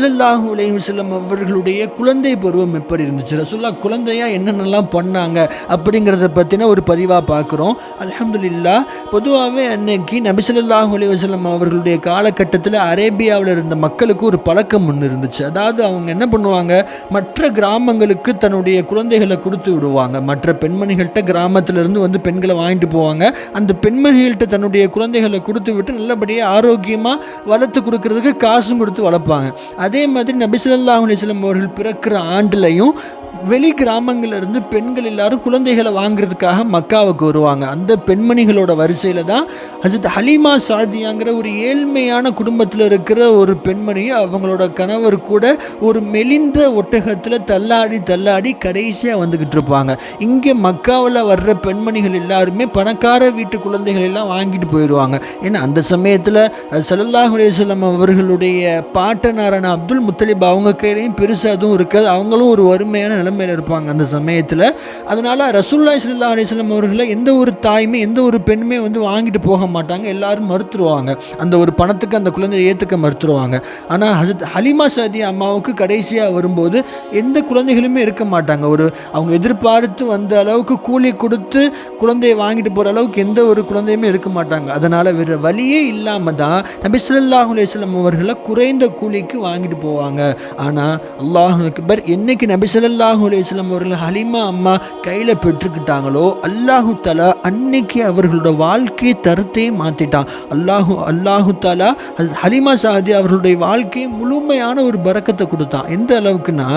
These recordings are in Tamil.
நபிசல்லாஹு அலைஹி அவர்களுடைய குழந்தை பருவம் எப்படி இருந்துச்சு? ரசூல்லா குழந்தையா என்னென்னலாம் பண்ணாங்க அப்படிங்கிறத பற்றின ஒரு பதிவாக பார்க்குறோம். அலமதுல்லா பொதுவாகவே அன்னைக்கு நபிசல்லாஹு அலைஹி செல்லம் அவர்களுடைய காலகட்டத்தில் அரேபியாவில் இருந்த மக்களுக்கு ஒரு பழக்கம் ஒன்று இருந்துச்சு. அதாவது அவங்க என்ன பண்ணுவாங்க? மற்ற கிராமங்களுக்கு தன்னுடைய குழந்தைகளை கொடுத்து விடுவாங்க. மற்ற பெண்மணிகள்கிட்ட கிராமத்திலிருந்து வந்து பெண்களை வாங்கிட்டு போவாங்க. அந்த பெண்மணிகள்கிட்ட தன்னுடைய குழந்தைகளை கொடுத்து விட்டு நல்லபடியாக ஆரோக்கியமாக வளர்த்து கொடுக்கறதுக்கு காசும் கொடுத்து வளர்ப்பாங்க. அதே மாதிரி நபிசுல்லாஹ் அலிஸ்லம் அவர்கள் பிறக்கிற ஆண்டுலையும் வெளி கிராமங்கள்ல இருந்து பெண்கள் எல்லாரும் குழந்தைகளை வாங்குறதுக்காக மக்காவுக்கு வருவாங்க அந்த பெண்மணிகளோட வரிசையில் தான் ஹசத் ஹலீமா சாதியாங்கிற ஒரு ஏழ்மையான குடும்பத்தில் இருக்கிற ஒரு பெண்மணி அவங்களோட கணவர் கூட ஒரு மெலிந்த ஒட்டகத்தில் தள்ளாடி தள்ளாடி கடைசியாக வந்துக்கிட்டு இருப்பாங்க. இங்கே மக்காவில் வர்ற பெண்மணிகள் எல்லாருமே பணக்கார வீட்டு குழந்தைகள் எல்லாம் வாங்கிட்டு போயிடுவாங்க ஏன்னா அந்த சமயத்தில் சல்லல்லாஹு அலைஹி அவர்களுடைய பாட்டனாரான அப்துல் முத்தலிப் அவங்க கையிலையும் பெருசாக அதுவும் இருக்காது. அவங்களும் ஒரு வறுமையான நிலைமையில் இருப்பாங்க அந்த சமயத்தில். அதனால் ரசூல்லா இஸ்லா அலிஸ்லாம் அவர்களை எந்த ஒரு தாயுமே எந்த ஒரு பெண்ணுமே வந்து வாங்கிட்டு போக மாட்டாங்க. எல்லாரும் மறுத்துருவாங்க. அந்த ஒரு பணத்துக்கு அந்த குழந்தையை ஏற்றுக்க மறுத்துருவாங்க. ஆனால் ஹசத் ஹலிமா சாதி அம்மாவுக்கு கடைசியாக வரும்போது எந்த குழந்தைகளுமே இருக்க மாட்டாங்க. ஒரு அவங்க எதிர்பார்த்து வந்த அளவுக்கு கூலி கொடுத்து குழந்தையை வாங்கிட்டு போகிற அளவுக்கு எந்த ஒரு குழந்தையுமே இருக்க மாட்டாங்க. அதனால் வேறு வழியே இல்லாமல் தான் நபி ஸல்லல்லாஹு அலைஹி அவர்களை குறைந்த கூலிக்கு வாங்கிட்டு போவாங்க. ஆனால் அல்லாஹ் அக்பர் என்னைக்கு நபி ஸல்லல்லாஹு அலைஹி வஸல்லம் அவர்கள் ஹலிமா அம்மா கையில் பெற்றுக்கிட்டாங்களோ அல்லாஹு தலா அன்னைக்கு அவர்களோட வாழ்க்கை தரத்தையே மாற்றிட்டான் அல்லாஹு அல்லாஹு தலா ஹலிமா சாதி அவர்களுடைய வாழ்க்கையை முழுமையான ஒரு பறக்கத்தை கொடுத்தான். எந்த அளவுக்குன்னா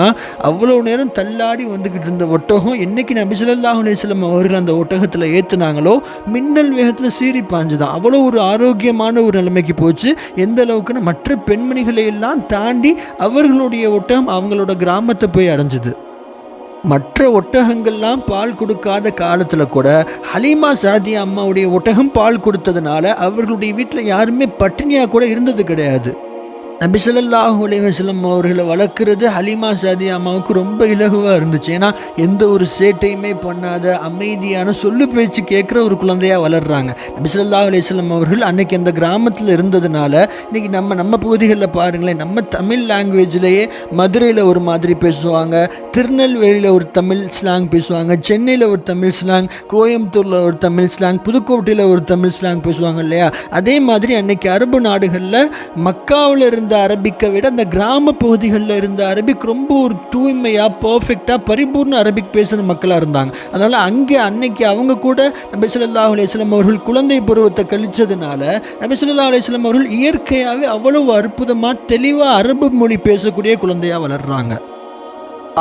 அவ்வளோ நேரம் தள்ளாடி வந்துக்கிட்டு இருந்த ஒட்டகம் என்னைக்கு நபி ஸல்லல்லாஹு அலைஹி அவர்கள் அந்த ஒட்டகத்தில் ஏற்றுனாங்களோ மின்னல் வேகத்தில் சீறி பாஞ்சுதான். அவ்வளோ ஒரு ஆரோக்கியமான ஒரு நிலைமைக்கு போச்சு. எந்த அளவுக்குன்னா மற்ற பெண்மணிகளை எல்லாம் தாண்டி அவர்களுடைய ஒட்டகம் அவங்களோட கிராமத்தை போய் அடைஞ்சுது. மற்ற ஒட்டகங்கள்லாம் பால் கொடுக்காத காலத்தில் கூட ஹலீமா சாதி அம்மாவுடைய ஒட்டகம் பால் கொடுத்ததுனால அவர்களுடைய வீட்டில் யாருமே பட்டினியாக கூட இருந்தது கிடையாது. நபி ஸல்லல்லாஹு அவர்களை வளர்க்குறது ஹலீமா சாதி அம்மாவுக்கு ரொம்ப இலகுவாக இருந்துச்சு. ஏன்னா எந்த ஒரு சேட்டையுமே பண்ணாத அமைதியான சொல்லு பேச்சு கேட்குற ஒரு குழந்தையாக வளர்கிறாங்க நபி ஸல்லல்லாஹு அவர்கள் அன்னைக்கு அந்த கிராமத்தில் இருந்ததுனால இன்னைக்கு நம்ம நம்ம பகுதிகளில் பாருங்களேன் நம்ம தமிழ் லாங்குவேஜ்லேயே மதுரையில் ஒரு மாதிரி பேசுவாங்க திருநெல்வேலியில் ஒரு தமிழ் ஸ்லாங் பேசுவாங்க சென்னையில் ஒரு தமிழ் ஸ்லாங் கோயம்புத்தூரில் ஒரு தமிழ் ஸ்லாங் புதுக்கோட்டையில் ஒரு தமிழ் ஸ்லாங் பேசுவாங்க இல்லையா? அதே மாதிரி அன்னைக்கு அரபு நாடுகளில் மக்காவில் இருந்து அரபிக்கை விட அந்த கிராம பகுதிகளில் இருந்த அரபிக் ரொம்ப ஒரு தூய்மையாக பர்ஃபெக்டாக பரிபூர்ண அரபிக் பேசுகிற மக்களாக இருந்தாங்க. அதனால் அங்கே அன்னைக்கு அவங்க கூட நபி சொல்லா அலையம் அவர்கள் குழந்தை பருவத்தை கழிச்சதுனால நபி சொல்லா அலையம் அவர்கள் இயற்கையாகவே அவ்வளவு அற்புதமாக தெளிவாக அரபு மொழி பேசக்கூடிய குழந்தையாக வளர்றாங்க.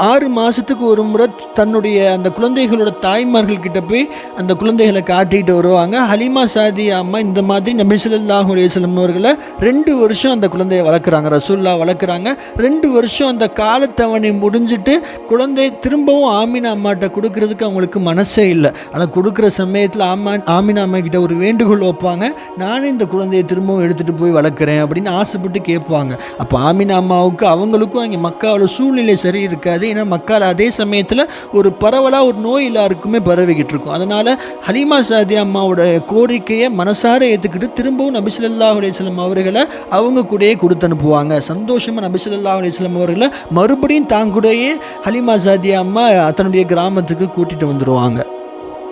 ஆறு மாதத்துக்கு ஒரு முறை தன்னுடைய அந்த குழந்தைகளோட தாய்மார்கள் கிட்ட போய் அந்த குழந்தைகளை காட்டிக்கிட்டு வருவாங்க. ஹலிமா சாதி அம்மா இந்த மாதிரி நபி ஸல்லல்லாஹு அலைஹி அவர்களை ரெண்டு வருஷம் அந்த குழந்தையை வளர்க்குறாங்க ரசூல்லா வளர்க்குறாங்க. ரெண்டு வருஷம் அந்த காலத்தவணை முடிஞ்சிட்டு குழந்தை திரும்பவும் ஆமினா அம்மாட்ட கொடுக்கறதுக்கு அவங்களுக்கு மனசே இல்லை. ஆனால் கொடுக்குற சமயத்தில் ஆமா ஆமினா அம்மா கிட்ட ஒரு வேண்டுகோள் வைப்பாங்க. நானே இந்த குழந்தையை திரும்பவும் எடுத்துகிட்டு போய் வளர்க்குறேன் அப்படின்னு ஆசைப்பட்டு கேட்பாங்க. அப்போ ஆமினா அம்மாவுக்கு அவங்களுக்கும் அங்கே மக்காவோட சூழ்நிலை சரி இருக்காது. ஏன்னா மக்கள் அதே சமயத்தில் ஒரு பரவலாக ஒரு நோய் எல்லாருக்குமே பரவிக்கிட்டு இருக்கும். அதனால் ஹலீமா சாதி அம்மாவோட கோரிக்கையை மனசார ஏற்றுக்கிட்டு திரும்பவும் நபிசுல்லா ஸல்லல்லாஹு அவர்களை அவங்க கூடயே கொடுத்து அனுப்புவாங்க. சந்தோஷமாக நபிசுல்லா அலிஸ்லாம் அவர்களை மறுபடியும் தான் கூடயே ஹலீமா சாதி அம்மா தன்னுடைய கிராமத்துக்கு கூட்டிகிட்டு வந்துடுவாங்க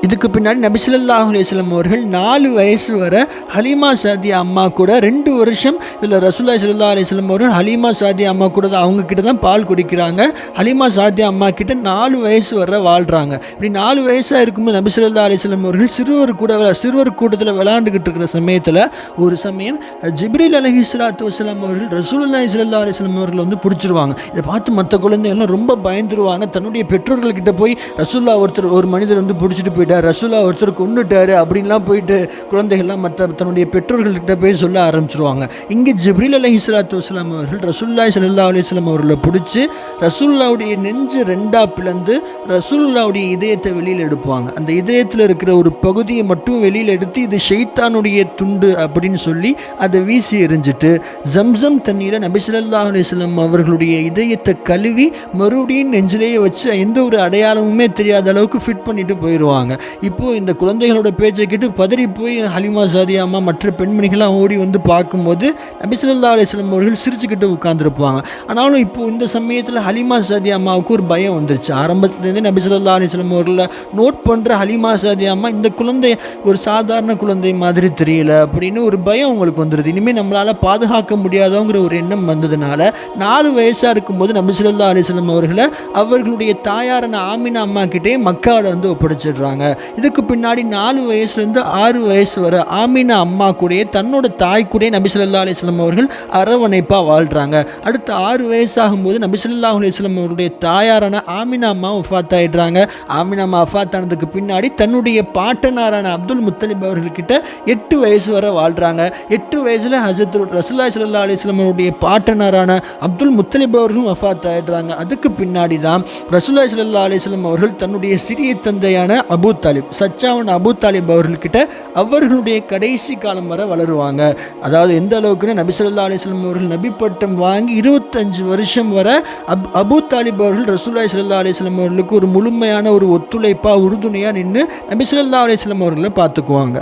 இதுக்கு பின்னாடி நபிசுல்லாஹ் அலிஸ்லாம் அவர்கள் நாலு வயசு வர ஹலீமா சாதியா அம்மா கூட ரெண்டு வருஷம் இதில் ரசூல்லா சல்லா அலிஸ்லாம் அவர்கள் ஹலீமா சாதியா அம்மா கூட தான் அவங்க கிட்ட தான் பால் குடிக்கிறாங்க. ஹலீமா சாதியா அம்மா கிட்ட நாலு வயசு வர வாழ்கிறாங்க இப்படி நாலு வயசாக இருக்கும்போது நபிசுல்லா அலிஸ்லாம் அவர்கள் சிறுவர் கூட சிறுவர் கூட்டத்தில் விளையாண்டுக்கிட்டு இருக்கிற சமயத்தில் ஒரு சமயம் ஜிப்ரில் அலஹி சலாத்து அவர்கள் ரசூல்லா இஸ்லல்லா அலிஸ்லாம் அவர்கள் வந்து பிடிச்சிருவாங்க. இதை பார்த்து மற்ற குழந்தைகள்லாம் ரொம்ப பயந்துருவாங்க. தன்னுடைய பெற்றோர்கள்கிட்ட போய் ரசூல்லா ஒருத்தர் ஒரு மனிதர் வந்து பிடிச்சிட்டு போயிட்டார் ரசூலா ஒருத்தர் கொண்டுட்டாரு அப்படின்லாம் போயிட்டு குழந்தைகள்லாம் மற்ற தன்னுடைய பெற்றோர்கள்கிட்ட போய் சொல்ல ஆரம்பிச்சிருவாங்க. இங்கே ஜிப்ரீல் அலஹி இஸ்லாத்து வஸ்லாம் அவர்கள் ரசூல்லா சல்லா அலிஸ்லாம் அவர்களை பிடிச்சி ரசூல்லாவுடைய நெஞ்சு ரெண்டா பிளந்து ரசூல்லாவுடைய இதயத்தை வெளியில் எடுப்பாங்க. அந்த இதயத்தில் இருக்கிற ஒரு பகுதியை மட்டும் வெளியில் எடுத்து இது ஷெய்தானுடைய துண்டு அப்படின்னு சொல்லி அதை வீசி எரிஞ்சிட்டு ஜம்சம் தண்ணீரை நபி அலிஸ்லாம் அவர்களுடைய இதயத்தை கழுவி மறுபடியும் நெஞ்சிலேயே வச்சு எந்த ஒரு அடையாளமுமே தெரியாத அளவுக்கு ஃபிட் பண்ணிட்டு போயிடுவாங்க இப்போது இந்த குழந்தைகளோட பேச்சை கேட்டு பதறி போய் ஹலிமா சாதி அம்மா மற்ற பெண்மணிகள்லாம் ஓடி வந்து பார்க்கும்போது நபி ஸல்லல்லாஹு அலைஹி அவர்கள் சிரிச்சுக்கிட்டு உட்காந்துருப்பாங்க ஆனாலும் இப்போது இந்த சமயத்தில் ஹலிமா சாதி அம்மாவுக்கு ஒரு பயம் வந்துருச்சு. ஆரம்பத்துலேருந்தே நபி ஸல்லல்லாஹு அலைஹி அவர்களை நோட் பண்ணுற ஹலிமா சாதி அம்மா இந்த குழந்தை ஒரு சாதாரண குழந்தை மாதிரி தெரியல அப்படின்னு ஒரு பயம் உங்களுக்கு வந்துடுது இனிமேல் நம்மளால் பாதுகாக்க முடியாதோங்கிற ஒரு எண்ணம் வந்ததுனால நாலு வயசாக இருக்கும்போது நபி ஸல்லல்லாஹு அலைஹி அவர்களை அவர்களுடைய தாயாரான ஆமினா அம்மா கிட்டே மக்காவில் வந்து ஒப்படைச்சிடுறாங்க. இதுக்கு பின்னாடி நாலு வயசுலேருந்து ஆறு வயசு வர ஆமினா அம்மா கூடயே தன்னோட தாய் கூடயே நபிசல்லா அலிஸ்லாம் அவர்கள் அரவணைப்பாக வாழ்கிறாங்க அடுத்து ஆறு வயசாகும்போது நபிசல்லா அலிஸ்லாம் அவருடைய தாயாரான ஆமினா அம்மா வஃபாத் ஆகிடுறாங்க ஆமினா அம்மா வஃபாத் ஆனதுக்கு பின்னாடி தன்னுடைய பாட்டனாரான அப்துல் முத்தலிப் அவர்கள்கிட்ட எட்டு வயசு வரை வாழ்கிறாங்க எட்டு வயசில் ஹசரத் ரசுல்லா சல்லா அலைஹி அவருடைய பாட்டனாரான அப்துல் முத்தலிப் அவர்களும் வஃபாத் ஆகிடுறாங்க அதுக்கு பின்னாடி தான் ரசுல்லா சல்லா அலைஹி அவர்கள் தன்னுடைய சிறிய தந்தையான அபு தாலிப் சச்சாவன் அபு தாலிப் அவர்கள்கிட்ட அவர்களுடைய கடைசி காலம் வரை வளருவாங்க. அதாவது எந்த அளவுக்குன்னு நபிசல்லா அலிஸ்லாம் அவர்கள் நபி பட்டம் வாங்கி இருபத்தஞ்சு வருஷம் வரை அப் அபூ தாலிப் அவர்கள் ரசூல்லாய் சல்லா அலிஸ்லாம் அவர்களுக்கு ஒரு முழுமையான ஒரு ஒத்துழைப்பாக உறுதுணையாக நின்று நபிசல்லா அலிஸ்லாம் அவர்களை பார்த்துக்குவாங்க.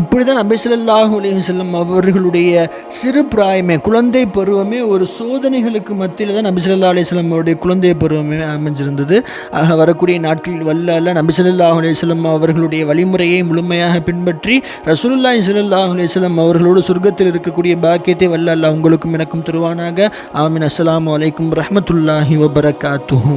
இப்படி தான் நபி ஸல்லல்லாஹு அலைஹி அவர்களுடைய சிறு பிராயமே குழந்தை பருவமே ஒரு சோதனைகளுக்கு மத்தியில் தான் நபி ஸல்லல்லாஹு அவருடைய குழந்தை பருவமே அமைஞ்சிருந்தது. ஆக வரக்கூடிய நாட்களில் வல்ல அல்ல நபி ஸல்லல்லாஹு அவர்களுடைய வழிமுறையை முழுமையாக பின்பற்றி ரசூலுல்லாஹி ஸல்லல்லாஹு அலைஹி அவர்களோடு சொர்க்கத்தில் இருக்கக்கூடிய பாக்கியத்தை வல்ல அல்லாஹ் உங்களுக்கும் எனக்கும் தருவானாக. ஆமீன். அஸ்லாம் அலைக்கும் ரஹமத்துல்லாஹி வபரகாத்துஹு.